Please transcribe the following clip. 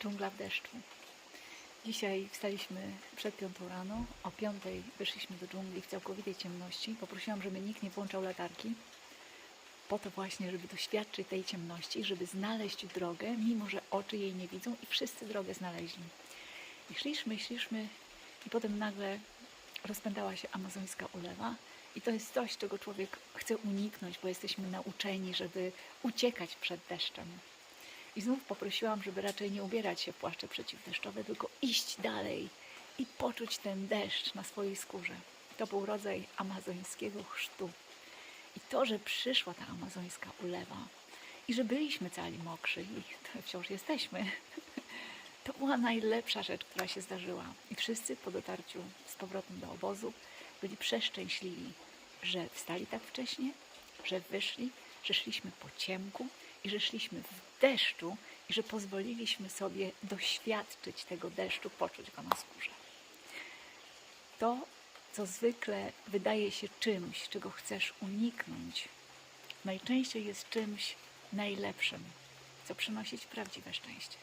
Dżungla w deszczu. Dzisiaj wstaliśmy przed piątą rano. O piątej wyszliśmy do dżungli w całkowitej ciemności. Poprosiłam, żeby nikt nie włączał latarki. Po to właśnie, żeby doświadczyć tej ciemności, żeby znaleźć drogę, mimo że oczy jej nie widzą i wszyscy drogę znaleźli. I szliśmy, szliśmy i potem nagle rozpętała się amazońska ulewa. I to jest coś, czego człowiek chce uniknąć, bo jesteśmy nauczeni, żeby uciekać przed deszczem. I znów poprosiłam, żeby raczej nie ubierać się w płaszcze przeciwdeszczowe, tylko iść dalej i poczuć ten deszcz na swojej skórze. To był rodzaj amazońskiego chrztu. I to, że przyszła ta amazońska ulewa i że byliśmy cali mokrzy i wciąż jesteśmy, to była najlepsza rzecz, która się zdarzyła. I wszyscy po dotarciu z powrotem do obozu byli przeszczęśliwi, że wstali tak wcześnie, że wyszli, że szliśmy po ciemku i że szliśmy w deszczu i że pozwoliliśmy sobie doświadczyć tego deszczu, poczuć go na skórze. To, co zwykle wydaje się czymś, czego chcesz uniknąć, najczęściej jest czymś najlepszym, co przynosi ci prawdziwe szczęście.